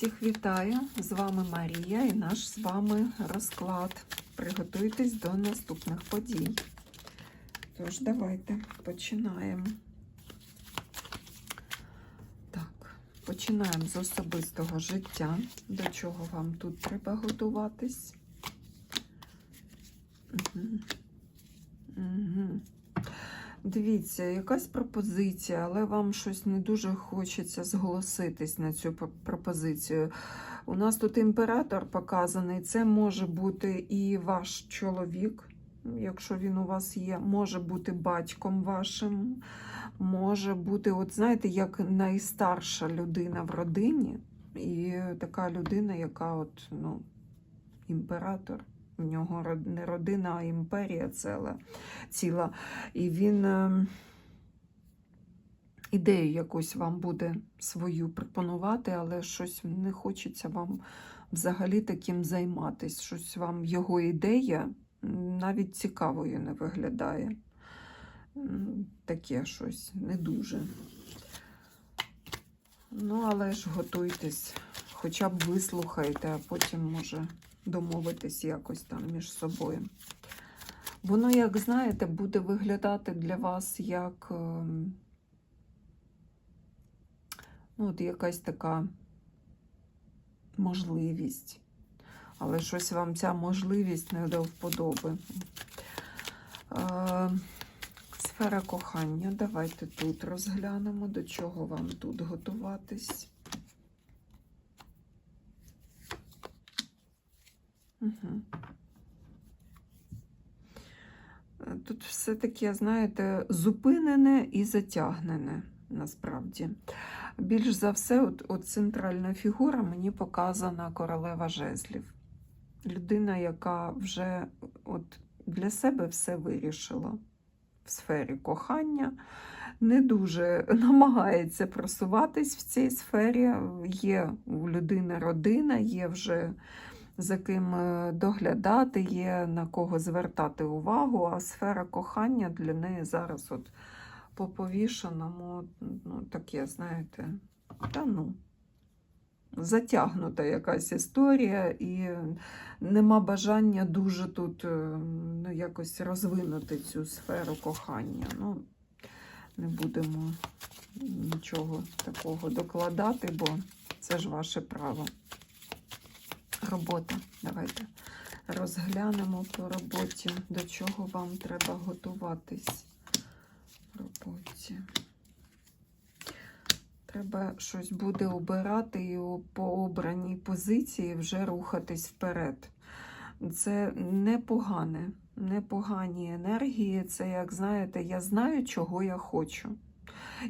Всіх вітаю! З вами Марія і наш з вами розклад. Приготуйтесь до наступних подій. Тож, давайте починаємо. Так, починаємо з особистого життя. До чого вам тут треба готуватись? Угу. Дивіться, якась пропозиція, але вам щось не дуже хочеться зголоситись на цю пропозицію. У нас тут імператор показаний. Це може бути і ваш чоловік, якщо він у вас є, може бути батьком вашим, може бути, от знаєте, як найстарша людина в родині, і така людина, яка от, ну, імператор. В нього не родина, а імперія ціла. ціла. І він е, ідею якусь вам буде свою пропонувати, але щось не хочеться вам взагалі таким займатися. Щось вам його ідея навіть цікавою не виглядає. Таке щось не дуже. Ну, але ж готуйтесь, хоча б вислухайте, а потім може домовитись якось там між собою. Воно, як знаєте, буде виглядати для вас як ем, ну, от якась така можливість. Але щось вам ця можливість не до вподоби. Е, Сфера кохання. Давайте тут розглянемо, до чого вам тут готуватись. Угу. Тут все таке, знаєте, зупинене і затягнене насправді. Більш за все, от, от центральна фігура мені показана королева жезлів. Людина, яка вже от для себе все вирішила в сфері кохання, не дуже намагається просуватись в цій сфері. Є у людини родина, є вже за ким е, доглядати, є на кого звертати увагу, а сфера кохання для неї зараз от по повішеному, ну, таке, знаєте, та ну, затягнута якась історія, і нема бажання дуже тут е, ну, якось розвинути цю сферу кохання. Ну, не будемо нічого такого докладати, бо це ж ваше право робота. Давайте розглянемо по роботі, до чого вам треба готуватись в роботі. Треба щось буде обирати і по обраній позиції вже рухатись вперед. Це непогане, непогані енергії. Це, як знаєте, я знаю, чого я хочу.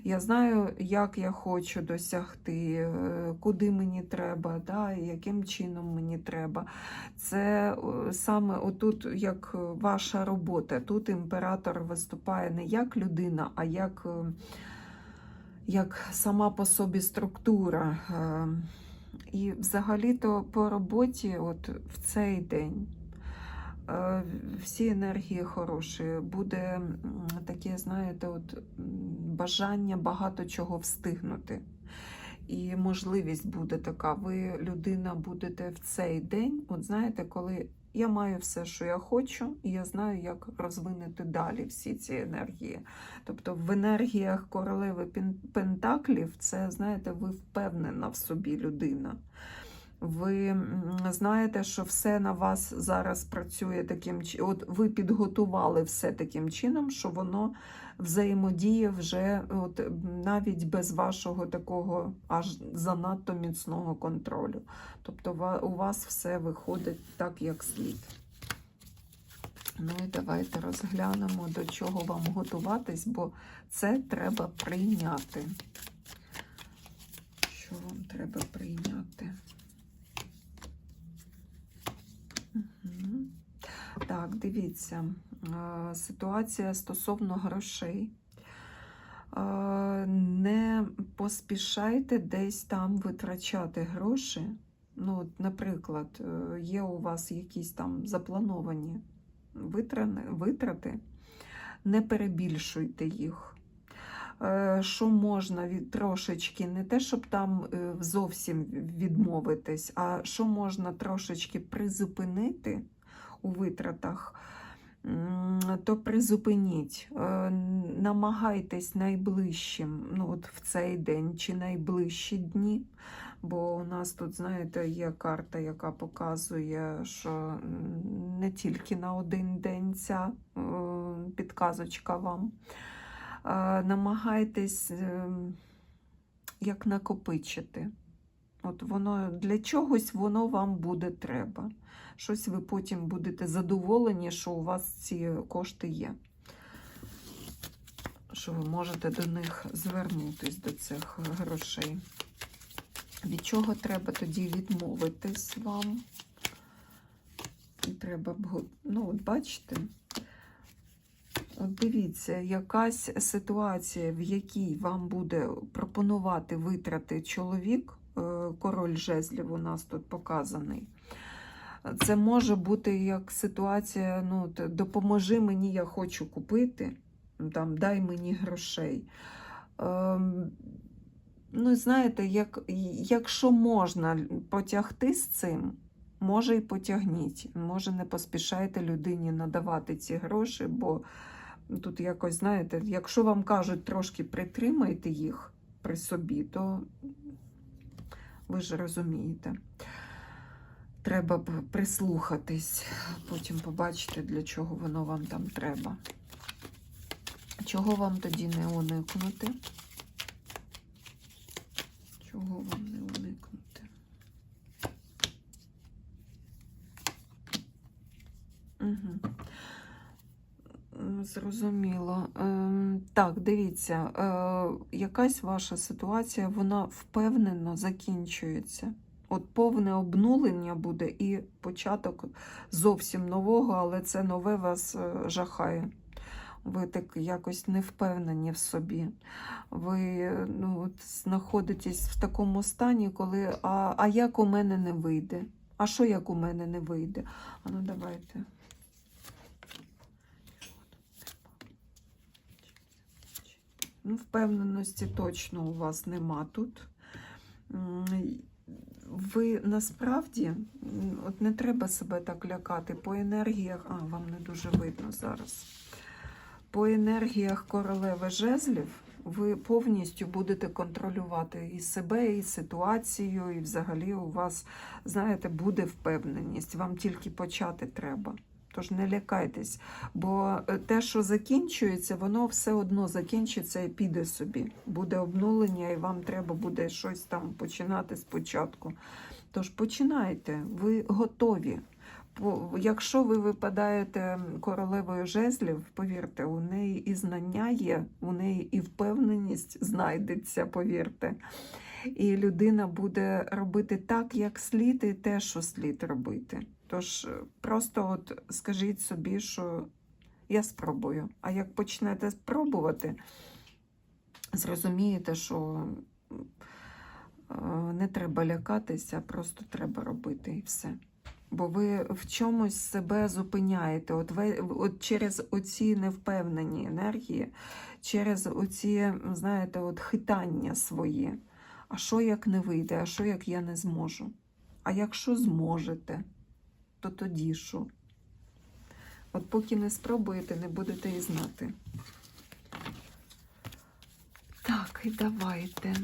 Я знаю, як я хочу досягти, е, куди мені треба, да, яким чином мені треба. Це е, саме отут, як ваша робота. Тут імператор виступає не як людина, а як, е, як сама по собі структура. І взагалі-то по роботі, от в цей день. Всі енергії хороші, буде таке, знаєте, от бажання багато чого встигнути. І можливість буде така. Ви, людина, будете в цей день, от знаєте, коли я маю все, що я хочу, і я знаю, як розвинути далі всі ці енергії. Тобто в енергіях королеви Пентаклів, це, знаєте, ви впевнена в собі людина. Ви знаєте, що все на вас зараз працює таким. От ви підготували все таким чином, що воно взаємодіє вже от, навіть без вашого такого аж занадто міцного контролю. Тобто у вас все виходить так, як слід. Ну і давайте розглянемо, до чого вам готуватись, бо це треба прийняти. Що вам треба прийняти? Так, дивіться, е, ситуація стосовно грошей. Е, Не поспішайте десь там витрачати гроші. Ну, от, наприклад, е, є у вас якісь там заплановані витрати, не перебільшуйте їх. Е, що можна від трошечки, не те, щоб там е, зовсім відмовитись, а що можна трошечки призупинити у витратах, то призупиніть. Е, Намагайтесь найближчим, ну от в цей день чи найближчі дні. Бо у нас тут, знаєте, є карта, яка показує, що не тільки на один день ця підказочка вам. Намагайтесь е, як накопичити. От воно для чогось воно вам буде треба. Щось ви потім будете задоволені, що у вас ці кошти є. Що ви можете до них звернутись до цих грошей. Від чого треба тоді відмовитись вам? І треба ну, от бачите, дивіться, якась ситуація, в якій вам буде пропонувати витрати чоловік, е, король жезлів у нас тут показаний. Це може бути як ситуація, ну, допоможи мені, я хочу купити, там, дай мені грошей. Ем, Ну, знаєте, як, якщо можна потягти з цим, може і потягніть. Може, не поспішайте людині надавати ці гроші, бо тут якось, знаєте, якщо вам кажуть трошки притримайте їх при собі, то ви ж розумієте. Треба б прислухатись, потім побачити, для чого воно вам там треба. Чого вам тоді не уникнути? Чого вам не уникнути? Угу. Зрозуміло. Ем, так, дивіться, е, якась ваша ситуація, вона впевнено закінчується. От повне обнулення буде і початок зовсім нового, але це нове вас е, жахає. Ви так якось не впевнені в собі. Ви ну, от знаходитесь в такому стані, коли а, а як у мене не вийде? А що як у мене не вийде? А ну давайте. Ну, впевненості точно у вас нема тут. Ви насправді от не треба себе так лякати по енергіях. А, вам не дуже видно зараз. По енергіях королеви жезлів ви повністю будете контролювати і себе, і ситуацію, і взагалі у вас, знаєте, буде впевненість. Вам тільки почати треба. Тож не лякайтесь, бо е, те, що закінчується, воно все одно закінчиться і піде собі. Буде обнулення, і вам треба буде щось там починати спочатку. Тож починайте, ви готові. Якщо ви випадаєте королевою жезлів, повірте, у неї і знання є, у неї і впевненість знайдеться, повірте. І людина буде робити так, як слід, і те, що слід робити. Тож е, просто от скажіть собі, що я спробую. А як почнете спробувати, зрозумієте, що е, не треба лякатися, просто треба робити і все. Бо ви в чомусь себе зупиняєте. От ви от через оці невпевнені енергії, через оці, знаєте, от хитання свої. А що як не вийде, а що як я не зможу? А якщо зможете, то тоді що? От поки не спробуєте, не будете і знати. Так, і давайте.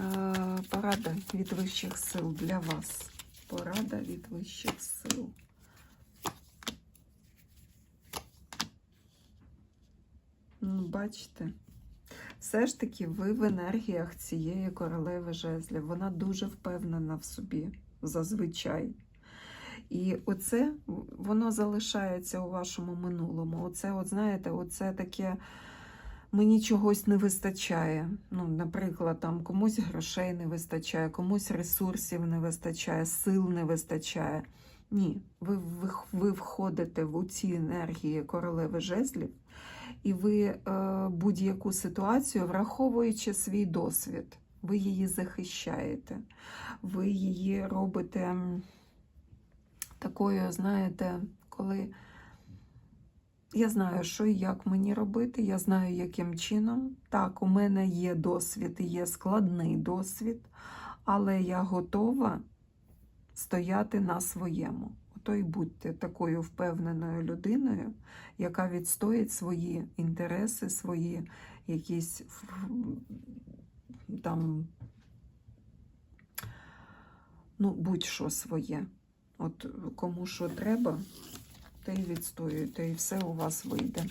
Е, Порада від вищих сил для вас. Порада від вищих сил. Ну, бачите, все ж таки ви в енергіях цієї королеви жезлів. Вона дуже впевнена в собі зазвичай. І оце воно залишається у вашому минулому. Оце, от знаєте, оце таке мені чогось не вистачає. Ну, наприклад, там комусь грошей не вистачає, комусь ресурсів не вистачає, сил не вистачає. Ні, ви, ви, ви входите в ці енергії королеви жезлів, і ви е, будь-яку ситуацію, враховуючи свій досвід, ви її захищаєте, ви її робите такою, знаєте, коли Я знаю, що і як мені робити, я знаю, яким чином. Так, у мене є досвід, і є складний досвід, але я готова стояти на своєму. Ото й будьте такою впевненою людиною, яка відстоїть свої інтереси, свої якісь там, ну, будь-що своє. От кому що треба, те й відстоюєте, і все у вас вийде.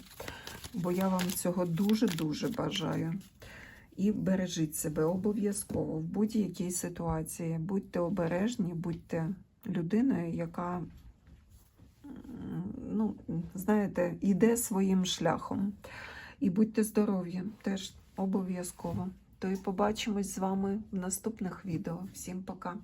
Бо я вам цього дуже-дуже бажаю. І бережіть себе обов'язково в будь-якій ситуації. Будьте обережні, будьте людиною, яка, ну, знаєте, йде своїм шляхом. І будьте здорові, теж обов'язково. То і побачимось з вами в наступних відео. Всім пока!